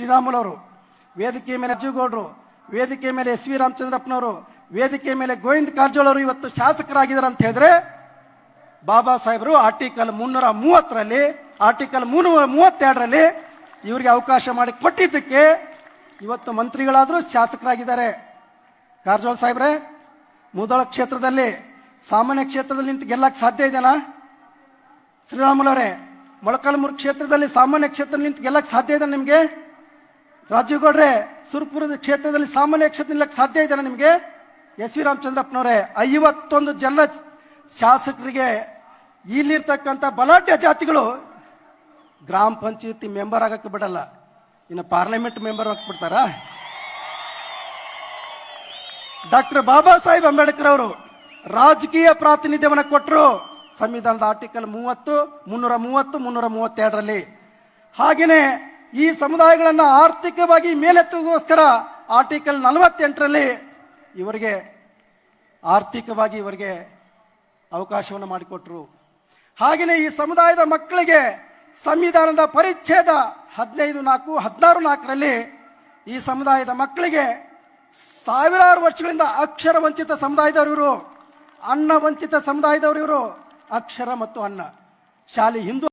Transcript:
ಶ್ರೀರಾಮುಲವರು ವೇದಿಕೆ ಮೇಲೆ ಅಜ್ಜುಗೌಡರು ವೇದಿಕೆ ಮೇಲೆ ಎಸ್ ವಿ ರಾಮಚಂದ್ರಪ್ಪನವರು ವೇದಿಕೆ ಮೇಲೆ ಗೋವಿಂದ ಕಾರಜೋಳವರು ಇವತ್ತು ಶಾಸಕರಾಗಿದ್ದಾರೆ ಅಂತ ಹೇಳಿದ್ರೆ, ಬಾಬಾ ಸಾಹೇಬರು ಆರ್ಟಿಕಲ್ ಮುನ್ನೂರ ಮೂವತ್ತರಲ್ಲಿ, ಆರ್ಟಿಕಲ್ ಮುನ್ನೂರ ಮೂವತ್ತೆರಡರಲ್ಲಿ ಇವರಿಗೆ ಅವಕಾಶ ಮಾಡಿ ಕೊಟ್ಟಿದ್ದಕ್ಕೆ ಇವತ್ತು ಮಂತ್ರಿಗಳಾದರೂ ಶಾಸಕರಾಗಿದ್ದಾರೆ. ಕಾರಜೋಳ ಸಾಹೇಬ್ರೆ, ಮುದೋಳ ಕ್ಷೇತ್ರದಲ್ಲಿ, ಸಾಮಾನ್ಯ ಕ್ಷೇತ್ರದಲ್ಲಿ ನಿಂತು ಗೆಲ್ಲಕ್ಕೆ ಸಾಧ್ಯ ಇದೆನಾ? ಶ್ರೀರಾಮುಲವರೇ, ಮೊಳಕಾಲ್ಮೂರು ಕ್ಷೇತ್ರದಲ್ಲಿ ಸಾಮಾನ್ಯ ಕ್ಷೇತ್ರದಲ್ಲಿ ನಿಂತು ಗೆಲ್ಲಕ್ಕೆ ಸಾಧ್ಯ ಇದೆ ನಿಮಗೆ? ರಾಜೀವ್ ಗೌಡ್ರೆ ಸುರ್ಪುರದ ಕ್ಷೇತ್ರದಲ್ಲಿ ಸಾಮಾನ್ಯ ಕ್ಷೇತ್ರ ನಿಲ್ಲಕ್ಕೆ ಸಾಧ್ಯ ಇದೆಯಾ ನಿಮಗೆ? ಎಸ್ ವಿ ರಾಮಚಂದ್ರಪ್ಪನವರೇ, ಐವತ್ತೊಂದು ಜನ ಶಾಸಕರಿಗೆ ಇಲ್ಲಿರ್ತಕ್ಕಂಥ ಬಲಾಢ್ಯ ಜಾತಿಗಳು ಗ್ರಾಮ ಪಂಚಾಯತಿ ಮೆಂಬರ್ ಆಗಕ್ಕೆ ಬಿಡಲ್ಲ. ಇನ್ನು ಪಾರ್ಲಿಮೆಂಟ್ ಮೆಂಬರ್ ಹಾಕ್ಬಿಡ್ತಾರ ಡಾಕ್ಟರ್ ಬಾಬಾ ಸಾಹೇಬ್ ಅಂಬೇಡ್ಕರ್ ಅವರು ರಾಜಕೀಯ ಪ್ರಾತಿನಿಧ್ಯವನ್ನು ಕೊಟ್ಟರು. ಸಂವಿಧಾನದ ಆರ್ಟಿಕಲ್ ಮೂವತ್ತು, ಮುನ್ನೂರ ಮೂವತ್ತು, ಮುನ್ನೂರ ಮೂವತ್ತೆರಡರಲ್ಲಿ. ಹಾಗೆಯೇ ಈ ಸಮುದಾಯಗಳನ್ನು ಆರ್ಥಿಕವಾಗಿ ಮೇಲೆತ್ತುವುದಕ್ಕೋಸ್ಕರ ಆರ್ಟಿಕಲ್ ನಲವತ್ತೆಂಟರಲ್ಲಿ ಇವರಿಗೆ ಆರ್ಥಿಕವಾಗಿ ಇವರಿಗೆ ಅವಕಾಶವನ್ನು ಮಾಡಿಕೊಟ್ರು. ಹಾಗೆಯೇ ಈ ಸಮುದಾಯದ ಮಕ್ಕಳಿಗೆ ಸಂವಿಧಾನದ ಪರಿಚ್ಛೇದ ಹದಿನೈದು ನಾಲ್ಕು, ಹದಿನಾರು ನಾಲ್ಕರಲ್ಲಿ ಈ ಸಮುದಾಯದ ಮಕ್ಕಳಿಗೆ ಸಾವಿರಾರು ವರ್ಷಗಳಿಂದ ಅಕ್ಷರ ವಂಚಿತ ಸಮುದಾಯದವರು ಇವರು. ಅನ್ನ ವಂಚಿತ ಸಮುದಾಯದವರು ಇವರು. ಅಕ್ಷರ ಮತ್ತು ಅನ್ನ. ಶಾಲೆ ಹಿಂದೂ